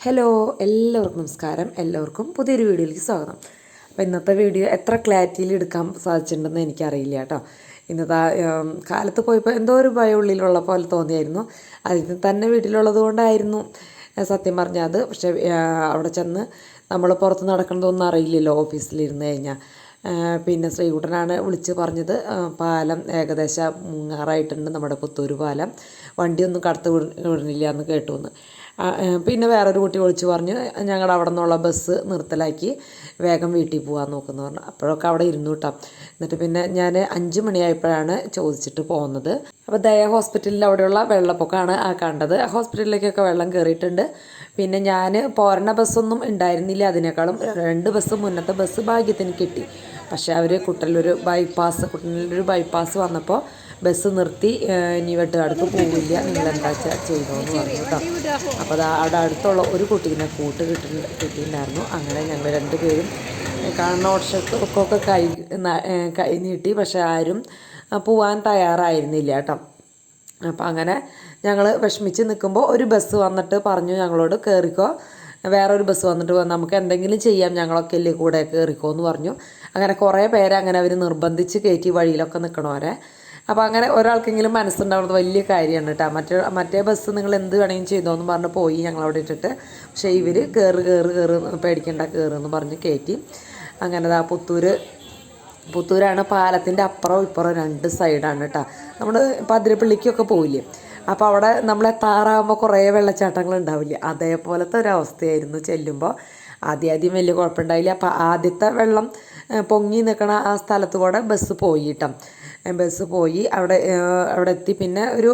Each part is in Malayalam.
ഹലോ എല്ലാവർക്കും നമസ്കാരം. എല്ലാവർക്കും പുതിയൊരു വീഡിയോയിലേക്ക് സ്വാഗതം. അപ്പോൾ ഇന്നത്തെ വീഡിയോ എത്ര ക്ലാരിറ്റിയിൽ എടുക്കാൻ സാധിച്ചിട്ടുണ്ടെന്ന് എനിക്കറിയില്ല കേട്ടോ. ഇന്നത്തെ കാലത്ത് പോയപ്പോൾ എന്തോ ഒരു ഭയം ഉള്ളിലുള്ള പോലെ തോന്നിയായിരുന്നു. അതിന് തന്നെ വീട്ടിലുള്ളത് കൊണ്ടായിരുന്നു. സത്യം പറഞ്ഞാൽ അത്. പക്ഷേ അവിടെ ചെന്ന് നമ്മൾ പുറത്ത് നടക്കണതൊന്നും അറിയില്ലല്ലോ ഓഫീസിലിരുന്ന് കഴിഞ്ഞാൽ പിന്നെ ശ്രീകുട്ടനാണ് വിളിച്ച് പറഞ്ഞത്. പാലം ഏകദേശം മുങ്ങാറായിട്ടുണ്ട് നമ്മുടെ പുത്തൂർ പാലം. വണ്ടിയൊന്നും കടത്ത് വിടുന്നില്ല എന്ന് കേട്ടു എന്ന്. പിന്നെ വേറൊരു കുട്ടി വിളിച്ച് പറഞ്ഞു ഞങ്ങളുടെ അവിടെ നിന്നുള്ള ബസ് നിർത്തലാക്കി വേഗം വീട്ടിൽ പോകാൻ നോക്കുന്നു പറഞ്ഞു. അപ്പോഴൊക്കെ അവിടെ ഇരുന്നു കേട്ടോ. എന്നിട്ട് പിന്നെ ഞാൻ അഞ്ച് മണിയായപ്പോഴാണ് ചോദിച്ചിട്ട് പോകുന്നത് അപ്പോൾ ദയ ഹോസ്പിറ്റലിൽ അവിടെയുള്ള വെള്ളപ്പൊക്കമാണ് ആ കണ്ടത്. ഹോസ്പിറ്റലിലേക്കൊക്കെ വെള്ളം കയറിയിട്ടുണ്ട് പിന്നെ ഞാൻ പോരണ ബസ്സൊന്നും ഉണ്ടായിരുന്നില്ല അതിനേക്കാളും. രണ്ട് ബസ് മുന്നത്തെ ബസ് ഭാഗ്യത്തിന് കിട്ടി. പക്ഷേ അവർ കുട്ടലൊരു ബൈപ്പാസ് കുട്ടനൊരു ബൈപ്പാസ് വന്നപ്പോൾ ബസ് നിർത്തി ഇനി വെട്ടുകാടത്ത് പോവില്ല. നിങ്ങൾ എന്താ ചെയ്തോന്ന് പറഞ്ഞു കേട്ടോ അപ്പോൾ അത് അവിടെ അടുത്തുള്ള ഒരു കുട്ടീനെ കൂട്ട് കിട്ടി കിട്ടിയിട്ടുണ്ടായിരുന്നു. അങ്ങനെ ഞങ്ങൾ രണ്ടുപേരും കാണുന്ന ഓട്ടർഷക്കൊക്കെ കൈ കൈ നീട്ടി. പക്ഷെ ആരും പോവാൻ തയ്യാറായിരുന്നില്ല കേട്ടോ. അപ്പം അങ്ങനെ ഞങ്ങൾ വിഷമിച്ച് നിൽക്കുമ്പോൾ ഒരു ബസ് വന്നിട്ട് പറഞ്ഞു ഞങ്ങളോട് കയറിക്കോ വേറൊരു ബസ് വന്നിട്ട് നമുക്ക് എന്തെങ്കിലും ചെയ്യാം ഞങ്ങളൊക്കെ അല്ലേ കൂടെ കയറിക്കോ എന്ന് പറഞ്ഞു. അങ്ങനെ കുറേ പേരെ അങ്ങനെ അവർ നിർബന്ധിച്ച് കയറ്റി വഴിയിലൊക്കെ നിൽക്കണവരെ അപ്പോൾ അങ്ങനെ ഒരാൾക്കെങ്കിലും മനസ്സുണ്ടാവുന്നത് വലിയ കാര്യമാണ് കേട്ടോ മറ്റേ മറ്റേ ബസ് നിങ്ങൾ എന്ത് വേണമെങ്കിലും ചെയ്തോന്ന് പറഞ്ഞ് പോയി ഞങ്ങളവിടെ ഇട്ടിട്ട്. പക്ഷേ ഇവർ കയറ് കയറ് കയറ് പേടിക്കണ്ട കയറുമെന്ന് പറഞ്ഞ് കയറ്റി അങ്ങനെ ആ പുത്തൂര് പുത്തൂരാണ് പാലത്തിന്റെ അപ്പുറം ഇപ്പുറം രണ്ട് സൈഡാണ് കേട്ടോ നമ്മൾ പതിരപ്പള്ളിക്കൊക്കെ പോയില്ലേ അപ്പോൾ അവിടെ നമ്മളെ താറാകുമ്പോൾ കുറേ വെള്ളച്ചാട്ടങ്ങൾ ഉണ്ടാവില്ല? അതേപോലത്തെ ഒരു അവസ്ഥയായിരുന്നു ചെല്ലുമ്പോൾ ആദ്യം ആദ്യം വലിയ കുഴപ്പമുണ്ടായില്ല. അപ്പോൾ ആദ്യത്തെ വെള്ളം പൊങ്ങി നിൽക്കണ ആ സ്ഥലത്ത് കൂടെ ബസ് പോയി ബസ് പോയി. അവിടെ അവിടെ എത്തി. പിന്നെ ഒരു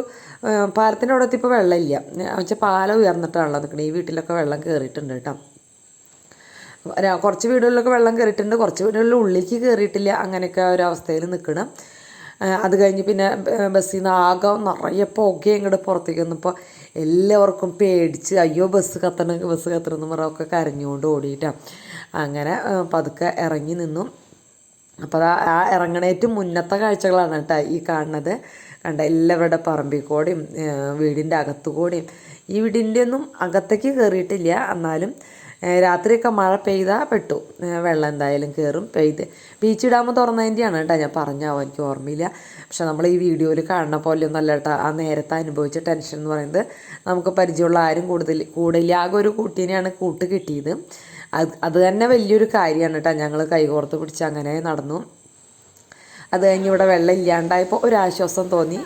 പാലത്തിന്റെ അവിടെ എത്തിയപ്പോൾ വെള്ളമില്ല. വെച്ചാൽ പാലം ഉയർന്നിട്ടാണല്ലോ നിൽക്കണേ ഈ വീട്ടിലൊക്കെ വെള്ളം കയറിയിട്ടുണ്ട് കേട്ടോ കുറച്ച് വീടുകളിലൊക്കെ വെള്ളം കയറിയിട്ടുണ്ട് കുറച്ച് വീടുകളിൽ ഉള്ളിലേക്ക് കയറിയിട്ടില്ല അങ്ങനെയൊക്കെ ഒരു അവസ്ഥയിൽ നിൽക്കണം അത് കഴിഞ്ഞ് പിന്നെ ബസ്സിൽ നിന്ന് ആകെ നിറയെ പുക ഇങ്ങോട്ട് പുറത്തേക്ക് വന്നപ്പോൾ എല്ലാവർക്കും പേടിച്ച് അയ്യോ ബസ് കത്തണ ബസ് കത്തണമെന്ന് പറഞ്ഞൊക്കെ കരഞ്ഞുകൊണ്ട് ഓടിയിട്ടാണ് അങ്ങനെ പതുക്കെ ഇറങ്ങി നിന്നു. അപ്പോൾ ആ ഇറങ്ങണേറ്റ് മുന്നത്തെ കാഴ്ചകളാണ് കേട്ടോ ഈ കാണുന്നത്. കണ്ട എല്ലാവരുടെ പറമ്പിൽ കൂടെയും വീടിന്റെ അകത്തു കൂടെയും ഈ വീടിന്റെ ഒന്നും അകത്തേക്ക് കയറിയിട്ടില്ല എന്നാലും രാത്രിയൊക്കെ മഴ പെയ്താൽ പെട്ടു. വെള്ളം എന്തായാലും കയറും പെയ്ത് ബീച്ച് ഡാം തുറന്നതിന്റെയാണ് കേട്ടോ ഞാൻ പറഞ്ഞാവും എനിക്ക് ഓർമ്മയില്ല. പക്ഷെ നമ്മൾ ഈ വീഡിയോയിൽ കാണുന്ന പോലെ അല്ല കേട്ടോ. ആ നേരത്തെ അനുഭവിച്ച ടെൻഷൻ എന്ന് പറയുന്നത് നമുക്ക് പരിചയമുള്ള ആരും കൂടുതൽ കൂടില്ല. ആകെ ഒരു കുട്ടീനെയാണ് കൂട്ട് കിട്ടിയത്. അത് അത് തന്നെ വലിയൊരു കാര്യമാണ് കേട്ടോ. ഞങ്ങൾ കൈകോർത്ത് പിടിച്ച് അങ്ങനെ നടന്നു. അത് കഴിഞ്ഞ് ഇവിടെ വെള്ളം ഇല്ലാണ്ടായപ്പോൾ ഒരാശ്വാസം തോന്നി.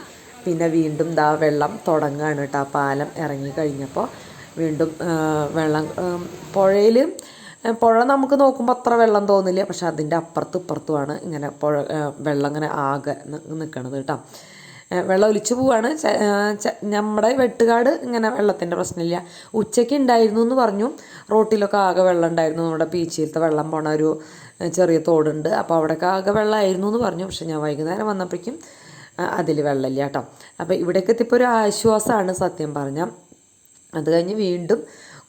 പിന്നെ വീണ്ടും ദാ വെള്ളം തുടങ്ങുകയാണ് കേട്ടോ. പാലം ഇറങ്ങി കഴിഞ്ഞപ്പോൾ വീണ്ടും വെള്ളം പുഴയിൽ പുഴ നമുക്ക് നോക്കുമ്പോൾ അത്ര വെള്ളം തോന്നില്ല. പക്ഷെ അതിന്റെ അപ്പുറത്തും ഇപ്പുറത്തുമാണ് ഇങ്ങനെ പുഴ വെള്ളം ഇങ്ങനെ ആകെ നിൽക്കണത് കേട്ടോ. വെള്ളം ഒലിച്ചു പോവാണ്. നമ്മുടെ വെട്ടുകാട് ഇങ്ങനെ വെള്ളത്തിന്റെ പ്രശ്നമില്ല. ഉച്ചയ്ക്ക് ഉണ്ടായിരുന്നു എന്ന് പറഞ്ഞു. റോട്ടിലൊക്കെ ആകെ വെള്ളം ഉണ്ടായിരുന്നു. നമ്മുടെ പീച്ചിയിലത്തെ വെള്ളം പോണ ഒരു ചെറിയ തോടുണ്ട്. അപ്പോൾ അവിടെയൊക്കെ ആകെ വെള്ളമായിരുന്നു എന്ന് പറഞ്ഞു. പക്ഷെ ഞാൻ വൈകുന്നേരം വന്നപ്പോഴേക്കും അതിൽ വെള്ളമില്ല കേട്ടോ. അപ്പോൾ ഇവിടേക്ക് എത്തിയപ്പോൾ ഒരു ആശ്വാസമാണ് സത്യം പറഞ്ഞാൽ അത് കഴിഞ്ഞ് വീണ്ടും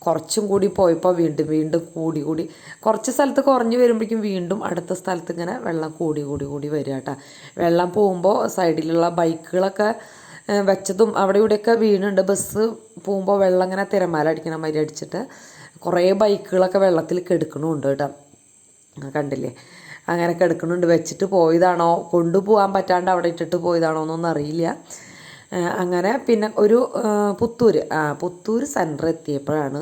കുറച്ചും കൂടി പോയപ്പോൾ വീണ്ടും വീണ്ടും കൂടി കൂടി. കുറച്ച് സ്ഥലത്ത് കുറഞ്ഞ് വരുമ്പോഴേക്കും വീണ്ടും അടുത്ത സ്ഥലത്ത് ഇങ്ങനെ വെള്ളം കൂടി കൂടി കൂടി വരിക കേട്ടോ. വെള്ളം പോകുമ്പോൾ സൈഡിലുള്ള ബൈക്കുകളൊക്കെ വെച്ചതും അവിടെ ഇവിടെയൊക്കെ വീണുണ്ട്. ബസ് പോകുമ്പോൾ വെള്ളം ഇങ്ങനെ തിരമാല അടിക്കണ മാതിരി അടിച്ചിട്ട് കുറേ ബൈക്കുകളൊക്കെ വെള്ളത്തിൽ കെടുക്കണമുണ്ട് കേട്ടോ. കണ്ടില്ലേ? അങ്ങനെ കിടക്കുന്നുണ്ട് വെച്ചിട്ട് പോയതാണോ? കൊണ്ടുപോകാൻ പറ്റാണ്ട് അവിടെ ഇട്ടിട്ട് പോയതാണോ എന്നൊന്നും അറിയില്ല. അങ്ങനെ പിന്നെ ഒരു പുത്തൂര്. ആ പുത്തൂര് സെന്റർ എത്തിയപ്പോഴാണ്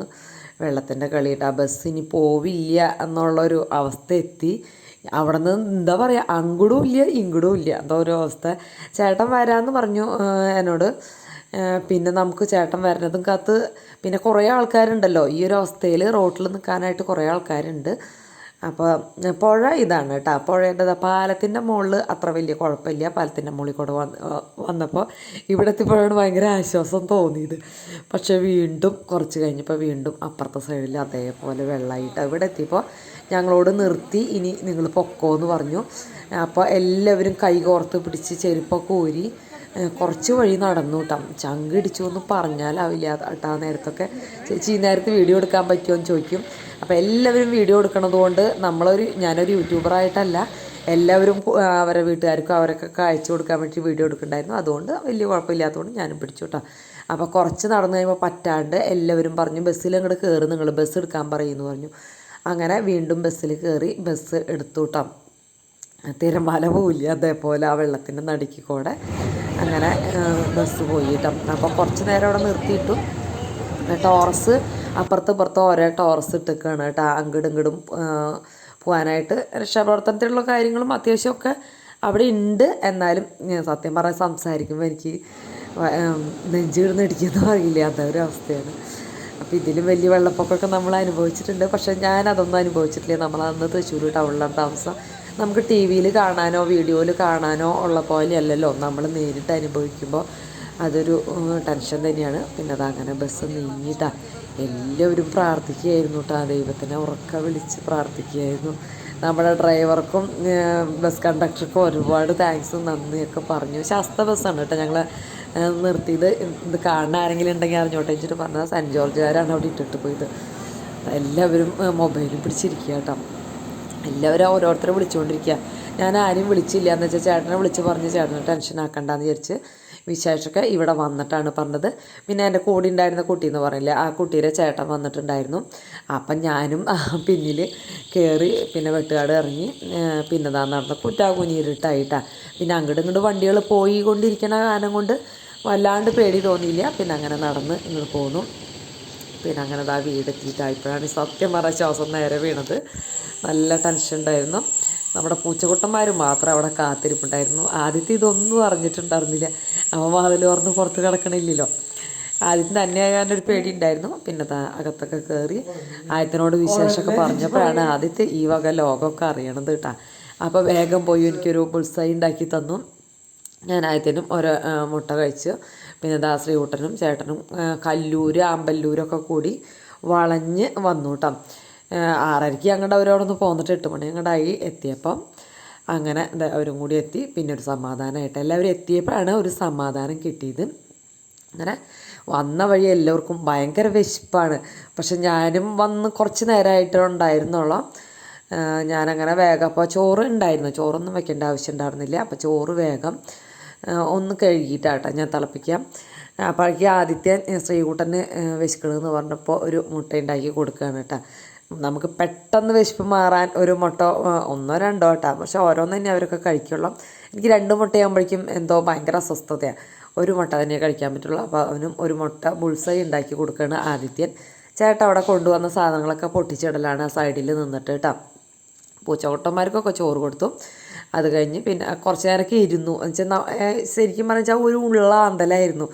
വെള്ളത്തിന്റെ കളിയിട്ട് ആ ബസ് ഇനി പോവില്ല എന്നുള്ളൊരു അവസ്ഥ എത്തി അവിടെ നിന്ന് എന്താ പറയുക അങ്ങോട്ടും ഇല്ല ഇങ്ങടും ഇല്ല. എന്താ ഒരു അവസ്ഥ. ചേട്ടൻ വരാമെന്ന് പറഞ്ഞു എന്നോട്. പിന്നെ നമുക്ക് ചേട്ടൻ വരുന്നതും കാത്ത് പിന്നെ കുറേ ആൾക്കാരുണ്ടല്ലോ. ഈ ഒരു അവസ്ഥയിൽ റോട്ടിൽ നിൽക്കാനായിട്ട് കുറേ ആൾക്കാരുണ്ട്. അപ്പോൾ പുഴ ഇതാണ് കേട്ടോ. പുഴേന്റെ പാലത്തിന്റെ മുകളിൽ അത്ര വലിയ കുഴപ്പമില്ല. പാലത്തിന്റെ മുകളിൽ കൂടെ വന്ന് വന്നപ്പോൾ ഇവിടെ എത്തിയപ്പോഴാണ് ഭയങ്കര ആശ്വാസം തോന്നിയത്. പക്ഷേ വീണ്ടും കുറച്ച് കഴിഞ്ഞപ്പോൾ വീണ്ടും അപ്പുറത്തെ സൈഡിൽ അതേപോലെ വെള്ളമായിട്ട് ഇവിടെ എത്തിയപ്പോൾ ഞങ്ങളോട് നിർത്തി ഇനി നിങ്ങൾ പൊക്കോ എന്ന് പറഞ്ഞു. അപ്പോൾ എല്ലാവരും കൈ കോർത്ത് പിടിച്ച് ചെരുപ്പൊക്കെ ഊരി കുറച്ച് വഴി നടന്നു കേട്ടോ ചങ്ക് ഇടിച്ചു എന്ന് പറഞ്ഞാലാവില്ല. കേട്ടോ ആ നേരത്തൊക്കെ ചേച്ചി ഈ നേരത്ത് വീഡിയോ എടുക്കാൻ പറ്റുമോ എന്ന് ചോദിക്കും. അപ്പോൾ എല്ലാവരും വീഡിയോ എടുക്കണത് കൊണ്ട് നമ്മളൊരു ഞാനൊരു യൂട്യൂബറായിട്ടല്ല എല്ലാവരും അവരെ വീട്ടുകാർക്കും അവരൊക്കെ അയച്ചു കൊടുക്കാൻ വേണ്ടി വീഡിയോ എടുക്കണ്ടായിരുന്നു. അതുകൊണ്ട് വലിയ കുഴപ്പമില്ലാത്തതുകൊണ്ട് ഞാനും പിടിച്ചു കേട്ടോ അപ്പോൾ കുറച്ച് നടന്നു കഴിയുമ്പോൾ പറ്റാണ്ട് എല്ലാവരും പറഞ്ഞു ബസ്സിൽ അങ്ങോട്ട് കയറി നിങ്ങൾ ബസ് എടുക്കാൻ പറയുമെന്ന് പറഞ്ഞു. അങ്ങനെ വീണ്ടും ബസ്സിൽ കയറി ബസ് എടുത്തു കേട്ടോ തിരമാല പോവില്ല അതേപോലെ ആ വെള്ളത്തിന്റെ നടുക്കി കൂടെ. അങ്ങനെ ബസ് പോയി കേട്ടോ അപ്പോൾ കുറച്ച് നേരം അവിടെ നിർത്തിയിട്ടു. ടോറസ് അപ്പുറത്ത് ഇപ്പുറത്ത് ഓരോ ടോറസ് ഇട്ടേക്കാണ് കേട്ടോ അങ്ങോട്ടും ഇങ്ങോട്ടും പോകാനായിട്ട് രക്ഷാപ്രവർത്തനത്തിലുള്ള കാര്യങ്ങളും അത്യാവശ്യമൊക്കെ അവിടെ ഉണ്ട് എന്നാലും ഞാൻ സത്യം പറഞ്ഞാൽ സംസാരിക്കുമ്പോൾ എനിക്ക് നെഞ്ച് കിടന്ന് ഇടിക്കുന്ന അറിയില്ല അതൊരു അവസ്ഥയാണ്. അപ്പോൾ ഇതിലും വലിയ വെള്ളപ്പൊക്കമൊക്കെ നമ്മൾ അനുഭവിച്ചിട്ടുണ്ട്. പക്ഷേ ഞാൻ അതൊന്നും അനുഭവിച്ചിട്ടില്ല. നമ്മളന്ന് തൃശ്ശൂർ ടൗണിലാണ് താമസം. നമുക്ക് ടി വിയിൽ കാണാനോ വീഡിയോയിൽ കാണാനോ ഉള്ള പോലെയല്ലല്ലോ നമ്മൾ നേരിട്ട് അനുഭവിക്കുമ്പോൾ. അതൊരു ടെൻഷൻ തന്നെയാണ്. പിന്നെ അതങ്ങനെ ബസ് നീങ്ങിയിട്ടാ എല്ലാവരും പ്രാർത്ഥിക്കുകയായിരുന്നു കേട്ടോ ആ ദൈവത്തിനെ ഉറക്ക വിളിച്ച് പ്രാർത്ഥിക്കുകയായിരുന്നു. നമ്മുടെ ഡ്രൈവർക്കും ബസ് കണ്ടക്ടർക്കും ഒരുപാട് താങ്ക്സും നന്ദിയൊക്കെ പറഞ്ഞു. ശാസ്ത്ര ബസ്സാണ് കേട്ടോ ഞങ്ങൾ നിർത്തിയത്. ഇത് കാണാൻ ആരെങ്കിലും ഉണ്ടെങ്കിൽ അറിഞ്ഞോട്ടെ വെച്ചിട്ട് പറഞ്ഞത്. സെന്റ് ജോർജുകാരാണ് അവിടെ ഇട്ടിട്ട് പോയത്. എല്ലാവരും മൊബൈലും പിടിച്ചിരിക്കുക കേട്ടോ എല്ലാവരും ഓരോരുത്തരെ വിളിച്ചുകൊണ്ടിരിക്കുക. ഞാൻ ആരും വിളിച്ചില്ല എന്ന് വെച്ചാൽ ചേട്ടനെ വിളിച്ച് പറഞ്ഞ് ചേട്ടനെ ടെൻഷൻ ആക്കണ്ടെന്ന് വിചാരിച്ച് വിശേഷമൊക്കെ ഇവിടെ വന്നിട്ടാണ് പറഞ്ഞത്. പിന്നെ എന്റെ കൂടെ ഉണ്ടായിരുന്ന കുട്ടി എന്ന് പറയില്ല ആ കുട്ടിയുടെ ചേട്ടൻ വന്നിട്ടുണ്ടായിരുന്നു. അപ്പം ഞാനും പിന്നിൽ കയറി പിന്നെ വെട്ടുകാട് ഇറങ്ങി പിന്നെ താ നടന്ന കുറ്റാകുനിയിരുട്ടായിട്ടാണ് പിന്നെ അങ്ങോട്ട് ഇങ്ങോട്ട് വണ്ടികൾ പോയി കൊണ്ടിരിക്കണ കാരണം കൊണ്ട് വല്ലാണ്ട് പേടി തോന്നിയില്ല. പിന്നെ അങ്ങനെ നടന്ന് ഇങ്ങോട്ട് പോന്നു. പിന്നെ അങ്ങനെ ആ വീടെത്തിയിട്ടായപ്പോഴാണ് സത്യം പറഞ്ഞ ശ്വാസം നേരെ വീണത്. നല്ല ടെൻഷൻ ഉണ്ടായിരുന്നു. നമ്മുടെ പൂച്ചക്കുട്ടന്മാർ മാത്രം അവിടെ കാത്തിരിപ്പുണ്ടായിരുന്നു. ആദ്യത്തെ ഇതൊന്നും അറിഞ്ഞിട്ടുണ്ടായിരുന്നില്ല. അവൻ വാതിൽ തുറന്ന് പുറത്ത് കിടക്കണില്ലല്ലോ. ആദ്യം തന്നെ ഒരു പേടി ഉണ്ടായിരുന്നു. പിന്നെ അകത്തൊക്കെ കയറി ആദ്യത്തിനോട് വിശേഷമൊക്കെ പറഞ്ഞപ്പോഴാണ് ആദ്യത്തെ ഈ വക ലോകമൊക്കെ അറിയണത് കേട്ടാ. അപ്പോൾ വേഗം പോയി എനിക്കൊരു ബുൾസൈ ഉണ്ടാക്കി തന്നു. ഞാൻ ആദ്യത്തിനും ഒരു മുട്ട കഴിച്ചു. പിന്നെ ദാ ശ്രീകുട്ടനും ചേട്ടനും കല്ലൂര് ആമ്പല്ലൂരൊക്കെ കൂടി വളഞ്ഞ് വന്നു കേട്ടോ. ആറരയ്ക്ക് അങ്ങോട്ട് അവരവിടെ പോന്നിട്ട് എട്ട് മണി അങ്ങോട്ടായി എത്തിയപ്പം അങ്ങനെ അവരും കൂടി എത്തി. പിന്നെ ഒരു സമാധാനമായിട്ട് എല്ലാവരും എത്തിയപ്പോഴാണ് ഒരു സമാധാനം കിട്ടിയത്. അങ്ങനെ വന്ന വഴി എല്ലാവർക്കും ഭയങ്കര വിശപ്പാണ്. പക്ഷെ ഞാനും വന്ന് കുറച്ച് നേരമായിട്ട് ഉണ്ടായിരുന്നുള്ളൂ. ഞാനങ്ങനെ വേഗം അപ്പോൾ ചോറ് ഉണ്ടായിരുന്നു. ചോറൊന്നും വെക്കേണ്ട ആവശ്യം ഉണ്ടായിരുന്നില്ല. അപ്പോൾ ചോറ് വേഗം ഒന്ന് കഴുകിയിട്ടാട്ടോ ഞാൻ തിളപ്പിക്കാം. അപ്പോഴേക്ക് ആദിത്യൻ ശ്രീകുട്ടന് വിശക്കണമെന്ന് പറഞ്ഞപ്പോൾ ഒരു മുട്ട ഉണ്ടാക്കി കൊടുക്കുകയാണ് കേട്ടോ. നമുക്ക് പെട്ടെന്ന് വിശപ്പ് മാറാൻ ഒരു മുട്ട ഒന്നോ രണ്ടോ കേട്ടോ പക്ഷെ ഓരോന്ന് തന്നെ അവരൊക്കെ കഴിക്കുള്ളൂ. എനിക്ക് രണ്ട് മുട്ടയാകുമ്പോഴേക്കും എന്തോ ഭയങ്കര അസ്വസ്ഥതയാണ് ഒരു മുട്ട തന്നെ കഴിക്കാൻ പറ്റുള്ളൂ. അപ്പോൾ അവനും ഒരു മുട്ട ബുൾസൈ ഉണ്ടാക്കി കൊടുക്കുകയാണ് ആദിത്യൻ. ചേട്ട അവിടെ കൊണ്ടുവന്ന സാധനങ്ങളൊക്കെ പൊട്ടിച്ചിടലാണ് ആ സൈഡിൽ നിന്നിട്ട് കേട്ടോ. പൂച്ചകൊട്ടന്മാർക്കൊക്കെ ചോറ് കൊടുത്തു. അത് കഴിഞ്ഞ് പിന്നെ കുറച്ച് നേരമൊക്കെ ഇരുന്നു. എന്നുവെച്ചാൽ ശരിക്കും പറഞ്ഞാൽ ഒരു ഉള്ള അന്തലായിരുന്നു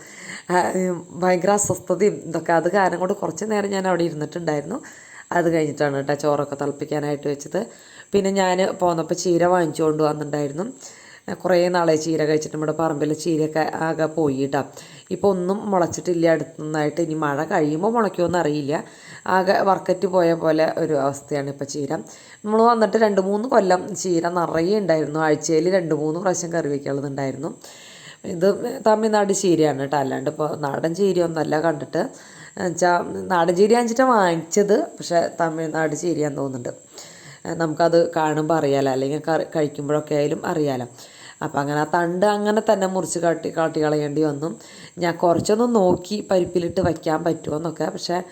ഭയങ്കര അസ്വസ്ഥതയും ഇതൊക്കെ. അത് കാരണം കൊണ്ട് കുറച്ച് നേരം ഞാൻ അവിടെ ഇരുന്നിട്ടുണ്ടായിരുന്നു. അത് കഴിഞ്ഞിട്ടാണ് കേട്ടോ ചോറൊക്കെ തിളപ്പിക്കാനായിട്ട് വെച്ചത്. പിന്നെ ഞാൻ പോന്നപ്പോൾ ചീര വാങ്ങിച്ചുകൊണ്ട് വന്നിട്ടുണ്ടായിരുന്നു. കുറേ നാളെ ചീര കഴിച്ചിട്ട് നമ്മുടെ പറമ്പിൽ ചീരയൊക്കെ ആകെ പോയി കേട്ടോ ഇപ്പോൾ ഒന്നും മുളച്ചിട്ടില്ല അടുത്തുനിന്നായിട്ട് ഇനി മഴ കഴിയുമ്പോൾ മുളയ്ക്കുമെന്ന് അറിയില്ല. ആകെ വർക്കറ്റ് പോയ പോലെ ഒരു അവസ്ഥയാണ് ഇപ്പോൾ ചീര. നമ്മൾ വന്നിട്ട് രണ്ട് മൂന്ന് കൊല്ലം ചീര നിറയെ ഉണ്ടായിരുന്നു. ആഴ്ചയിൽ രണ്ട് മൂന്ന് പ്രാവശ്യം കറി വയ്ക്കാനുള്ളതുണ്ടായിരുന്നു ഇത് തമിഴ്നാട് ചീരയാണ് കേട്ടോ അല്ലാണ്ട് ഇപ്പോൾ നാടൻ ചീരയൊന്നുമല്ല കണ്ടിട്ട്. വെച്ചാൽ നാടൻ ചീരയാണ് വെച്ചിട്ട് വാങ്ങിച്ചത് പക്ഷേ തമിഴ്നാട് ചീരയാന്ന് തോന്നുന്നുണ്ട്. നമുക്കത് കാണുമ്പോൾ അറിയാലോ അല്ലെങ്കിൽ കഴിക്കുമ്പോഴൊക്കെ ആയാലും അറിയാലോ. അപ്പം അങ്ങനെ ആ തണ്ട് അങ്ങനെ തന്നെ മുറിച്ച് കാട്ടി കാട്ടി കളയേണ്ടി വന്നു. ഞാൻ കുറച്ചൊന്ന് നോക്കി പരിപ്പിലിട്ട് വയ്ക്കാൻ പറ്റുമോ എന്നൊക്കെ പക്ഷേ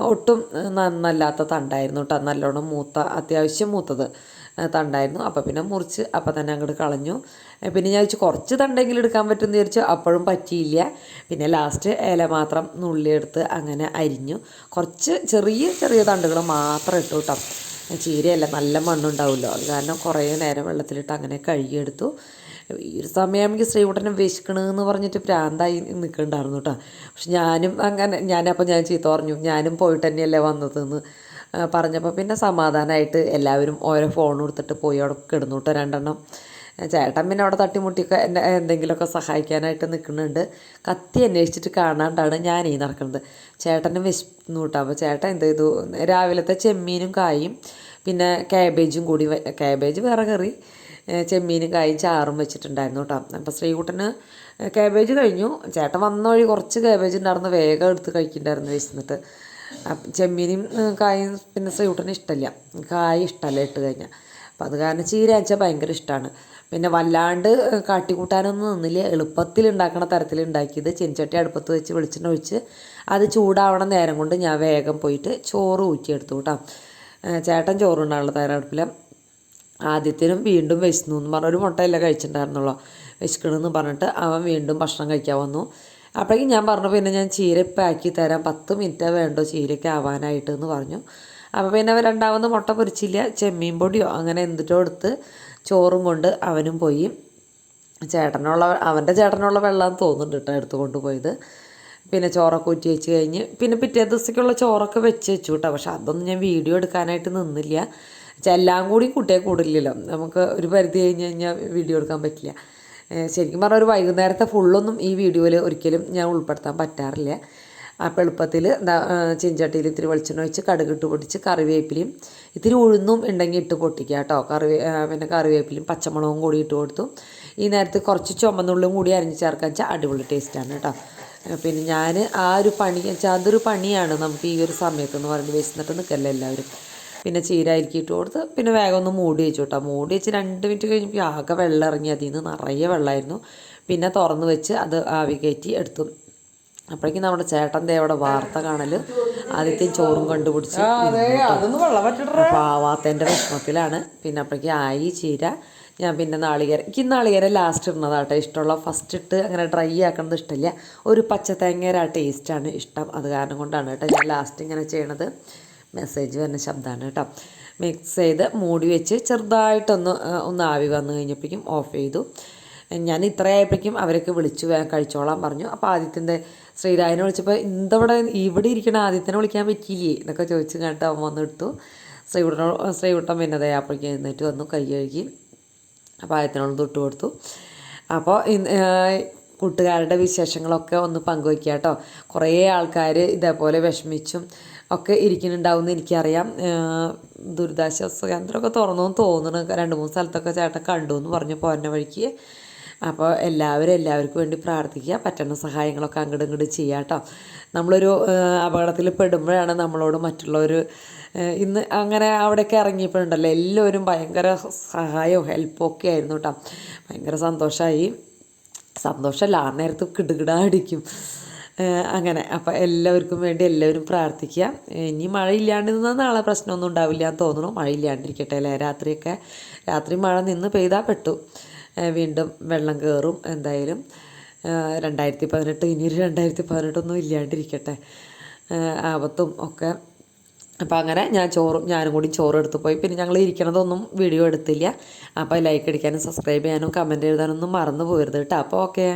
ഒട്ടും നന്നല്ലാത്ത തണ്ടായിരുന്നു കേട്ടോ. നല്ലോണം മൂത്ത അത്യാവശ്യം മൂത്തത് തണ്ടായിരുന്നു. അപ്പോൾ പിന്നെ മുറിച്ച് അപ്പം തന്നെ അങ്ങോട്ട് കളഞ്ഞു. പിന്നെ ഞാൻ വെച്ച് കുറച്ച് തണ്ടെങ്കിലും എടുക്കാൻ പറ്റുമെന്ന് വിചാരിച്ചു. അപ്പോഴും പറ്റിയില്ല. പിന്നെ ലാസ്റ്റ് ഇല മാത്രം നുള്ളിയെടുത്ത് അങ്ങനെ അരിഞ്ഞു. കുറച്ച് ചെറിയ ചെറിയ തണ്ടുകൾ മാത്രം ഇട്ടു കേട്ടോ ചീരയല്ല നല്ല മണ്ണുണ്ടാവുമല്ലോ. അത് കാരണം കുറേ നേരം വെള്ളത്തിലിട്ട് അങ്ങനെ കഴുകിയെടുത്തു. ഈ ഒരു സമയമാണെങ്കിൽ ശ്രീകുട്ടനെ വിശക്കണമെന്ന് പറഞ്ഞിട്ട് പ്രാന്തായി നിൽക്കുന്നുണ്ടായിരുന്നു കേട്ടോ പക്ഷെ ഞാനും അങ്ങനെ ഞാനപ്പോൾ ഞാൻ ചീത്ത പറഞ്ഞു ഞാനും പോയിട്ട് തന്നെയല്ലേ വന്നതെന്ന്. പറഞ്ഞപ്പോൾ പിന്നെ സമാധാനമായിട്ട് എല്ലാവരും ഓരോ ഫോൺ കൊടുത്തിട്ട് പോയി അവിടെ കിടന്നു കേട്ടോ രണ്ടെണ്ണം. ചേട്ടൻ പിന്നെ അവിടെ തട്ടിമുട്ടിയൊക്കെ എന്നെ എന്തെങ്കിലുമൊക്കെ സഹായിക്കാനായിട്ട് നിൽക്കുന്നുണ്ട്. കത്തി അന്വേഷിച്ചിട്ട് കാണാണ്ടാണ് ഞാൻ ഈ നടക്കുന്നത്. ചേട്ടനും വിശന്നു കേട്ടോ. അപ്പോൾ ചേട്ടൻ എന്ത് ചെയ്തു? രാവിലത്തെ ചെമ്മീനും കായും പിന്നെ ക്യാബേജും കൂടി ക്യാബേജ് വേറെ കറി ചെമ്മീനും കായും ചാറും വെച്ചിട്ടുണ്ടായിരുന്നു കേട്ടോ. അപ്പോൾ ശ്രീകുട്ടന് ക്യാബേജ് കഴിഞ്ഞു. ചേട്ടൻ വന്ന വഴി കുറച്ച് ക്യാബേജ് ഉണ്ടായിരുന്നു. വേഗം എടുത്ത് കഴിക്കുന്നുണ്ടായിരുന്നു വിശന്നിട്ട്. ചെമ്മീനും കായും പിന്നെ ശ്രീകുട്ടന് ഇഷ്ടമില്ല കായ ഇഷ്ടമല്ല ഇട്ട് കഴിഞ്ഞാൽ അപ്പോൾ അത് കാരണം ചീര ഭയങ്കര ഇഷ്ടമാണ് പിന്നെ വല്ലാണ്ട് കാട്ടിക്കൂട്ടാനൊന്നും നിന്നില്ല. എളുപ്പത്തിൽ ഉണ്ടാക്കണ തരത്തിൽ ഉണ്ടാക്കിയത്. ചെഞ്ചട്ടി അടുപ്പത്ത് വെച്ച് വെളിച്ചെണ്ണ ഒഴിച്ച് അത് ചൂടാവണ നേരം കൊണ്ട് ഞാൻ വേഗം പോയിട്ട് ചോറ് ഊറ്റിയെടുത്തു കേട്ടോ ചേട്ടൻ ചോറുണ്ടാണല്ലോ തയ്യാറെടുപ്പിൽ ആദ്യത്തിനും വീണ്ടും വിശന്നു എന്ന് പറഞ്ഞ ഒരു മുട്ടയല്ല കഴിച്ചിട്ടുണ്ടായിരുന്നുള്ളൂ. വിശക്കണമെന്ന് പറഞ്ഞിട്ട് അവൻ വീണ്ടും ഭക്ഷണം കഴിക്കാൻ വന്നു. അപ്പോഴേക്കും ഞാൻ പറഞ്ഞു പിന്നെ ഞാൻ ചീര പാക്കി തരാം. പത്ത് മിനിറ്റേ വേണ്ടോ ചീരയ്ക്ക് ആവാനായിട്ട് എന്ന് പറഞ്ഞു. അപ്പോൾ പിന്നെ അവൻ രണ്ടാമത് മുട്ട പൊരിച്ചില്ല. ചെമ്മീൻ പൊടിയോ അങ്ങനെ എന്തിട്ടോ എടുത്ത് ചോറും കൊണ്ട് അവനും പോയി. ചേട്ടനുള്ള അവന്റെ ചേട്ടനുള്ള വെള്ളം തോന്നുന്നുണ്ട് കേട്ടോ എടുത്ത് കൊണ്ടുപോയത്. പിന്നെ ചോറൊക്കെ ഊറ്റി വെച്ച് കഴിഞ്ഞ് പിന്നെ പിറ്റേ ദിവസത്തേക്കുള്ള ചോറൊക്കെ വെച്ച് വെച്ചു കേട്ടോ. പക്ഷെ അതൊന്നും ഞാൻ വീഡിയോ എടുക്കാനായിട്ട് നിന്നില്ല. എല്ലാം കൂടി കുട്ടിയെ കൂടില്ലല്ലോ. നമുക്ക് ഒരു പരിധി കഴിഞ്ഞ് കഴിഞ്ഞാൽ വീഡിയോ എടുക്കാൻ പറ്റില്ല. ശരിക്കും പറഞ്ഞാൽ ഒരു വൈകുന്നേരത്തെ ഫുള്ളൊന്നും ഈ വീഡിയോയിൽ ഒരിക്കലും ഞാൻ ഉൾപ്പെടുത്താൻ പറ്റാറില്ല. അപ്പോൾ എളുപ്പത്തിൽ എന്താ ചിഞ്ചട്ടിയിൽ ഇത്തിരി വെളിച്ചെണ്ണ ഒഴിച്ച് കടുകിട്ട് പൊട്ടിച്ച് കറിവേപ്പിലയും ഇത്തിരി ഉഴുന്നും ഉണ്ടെങ്കിൽ ഇട്ട് പൊട്ടിക്കുക കേട്ടോ കറിവേ പിന്നെ കറിവേപ്പിലയും പച്ചമുളകും കൂടി ഇട്ട് കൊടുത്തു. ഈ നേരത്തെ കുറച്ച് ചുമന്നുള്ളും കൂടി അരിഞ്ഞ് ചേർക്കാൻ വെച്ചാൽ അടിപൊളി ടേസ്റ്റാണ് കേട്ടോ പിന്നെ ഞാൻ ആ ഒരു പണി വെച്ചാൽ അതൊരു പണിയാണ് നമുക്ക് ഈ ഒരു സമയത്ത് എന്ന് പറഞ്ഞ് വിശന്നിട്ട് നിൽക്കല്ലേ എല്ലാവരും. പിന്നെ ചീര അരിക്കിയിട്ട് കൊടുത്ത് പിന്നെ വേഗം ഒന്ന് മൂടി വെച്ചു കേട്ടോ മൂടി വെച്ച് രണ്ട് മിനിറ്റ് കഴിഞ്ഞപ്പോൾ ആകെ വെള്ളം ഇറങ്ങി. അതിൽ നിന്ന് നിറയെ വെള്ളമായിരുന്നു പിന്നെ തുറന്ന് വെച്ച് അത് ആവി കയറ്റി എടുത്തു. അപ്പോഴേക്കും നമ്മുടെ ചേട്ടന്റെ അവിടെ വാർത്ത കാണൽ ആദ്യത്തെ ചോറും കണ്ടുപിടിച്ച് അപ്പോൾ ആവാത്തതിന്റെ വിഷമത്തിലാണ്. പിന്നെ അപ്പോഴേക്കും ആയി ചീര ഞാൻ പിന്നെ നാളികേരം. എനിക്ക് നാളികേരം ലാസ്റ്റ് ഇടുന്നതാട്ടോ ഇഷ്ടമുള്ള ഫസ്റ്റ് ഇട്ട് അങ്ങനെ ഡ്രൈ ആക്കുന്നത് ഇഷ്ടമില്ല ഒരു പച്ച ആ ടേസ്റ്റാണ് ഇഷ്ടം. അത് കാരണം കൊണ്ടാണ് കേട്ടോ ഞാൻ ലാസ്റ്റ് ഇങ്ങനെ ചെയ്യണത്. മെസ്സേജ് വരുന്ന ശബ്ദമാണ് കേട്ടോ. മിക്സ് ചെയ്ത് മൂടി വെച്ച് ചെറുതായിട്ടൊന്ന് ഒന്ന് ആവി വന്നു കഴിഞ്ഞപ്പോഴേക്കും ഓഫ് ചെയ്തു. ഞാൻ ഇത്രയായപ്പോഴേക്കും അവരൊക്കെ വിളിച്ചു കഴിച്ചോളാൻ പറഞ്ഞു. അപ്പോൾ ആദിത്യന്റെ ശ്രീരായനെ വിളിച്ചപ്പോൾ എന്തവിടെ ഇവിടെ ഇരിക്കണ ആദിത്യനെ വിളിക്കാൻ പറ്റിയില്ലേ? എന്നൊക്കെ ചോദിച്ചു കണ്ടിട്ട് അവൻ വന്നെടുത്തു. ശ്രീകുട്ടനോ ശ്രീകുട്ടൻ പിന്നെ ദേ അപ്പോഴേക്കും എഴുന്നേറ്റ് വന്നു കൈ കഴുകി അപ്പോൾ ആദ്യത്തിനോട് തൊട്ട് കൊടുത്തു. അപ്പോൾ കൂട്ടുകാരുടെ വിശേഷങ്ങളൊക്കെ ഒന്ന് പങ്കുവയ്ക്കുക കേട്ടോ. കുറേ ആൾക്കാർ ഇതേപോലെ വിഷമിച്ചും ഒക്കെ ഇരിക്കുന്നുണ്ടാവും എനിക്കറിയാം. ദുരിതാശ്വാസ കേന്ദ്രമൊക്കെ തുറന്നു തോന്നുന്നു. രണ്ട് മൂന്ന് സ്ഥലത്തൊക്കെ ചേട്ടൻ കണ്ടു എന്ന് പറഞ്ഞു പോരുന്ന വഴിക്ക്. അപ്പോൾ എല്ലാവരും എല്ലാവർക്കും വേണ്ടി പ്രാർത്ഥിക്കുക. പറ്റുന്ന സഹായങ്ങളൊക്കെ അങ്ങോട്ടും ഇങ്ങോട്ടും ചെയ്യുക കേട്ടോ. നമ്മളൊരു അപകടത്തിൽ പെടുമ്പോഴാണ് നമ്മളോട് മറ്റുള്ളവർ ഇന്ന് അങ്ങനെ അവിടെയൊക്കെ ഇറങ്ങിയപ്പോഴുണ്ടല്ലോ. എല്ലാവരും ഭയങ്കര സഹായവും ഹെൽപ്പും ഒക്കെ ആയിരുന്നു കേട്ടോ. ഭയങ്കര സന്തോഷമായി സന്തോഷമല്ല ആ നേരത്ത് കിടുകിടാ അടിക്കും. അങ്ങനെ. അപ്പം എല്ലാവർക്കും വേണ്ടി എല്ലാവരും പ്രാർത്ഥിക്കുക. ഇനി മഴ നിന്നാൽ നാളെ പ്രശ്നമൊന്നും ഉണ്ടാവില്ല എന്ന് തോന്നുന്നു. മഴ മഴയില്ലാണ്ടിരിക്കട്ടെ അല്ലേ? രാത്രിയൊക്കെ രാത്രി മഴ നിന്ന് പെയ്താൽ പെട്ടു. വീണ്ടും വെള്ളം കയറും എന്തായാലും രണ്ടായിരത്തി പതിനെട്ട് ഇനി ഒരു രണ്ടായിരത്തി പതിനെട്ടൊന്നും ഇല്ലാണ്ടിരിക്കട്ടെ ആപത്തും ഒക്കെ. അപ്പോൾ അങ്ങനെ ഞാൻ ചോറും ഞാനും കൂടി ചോറ് എടുത്തു പോയി. പിന്നെ ഞങ്ങൾ ഇരിക്കണതൊന്നും വീഡിയോ എടുത്തില്ല. അപ്പോൾ ലൈക്ക് അടിക്കാനും സബ്സ്ക്രൈബ് ചെയ്യാനും കമന്റ് എഴുതാനൊന്നും മറന്നു പോകരുത് കേട്ടോ. അപ്പോൾ ഓക്കെ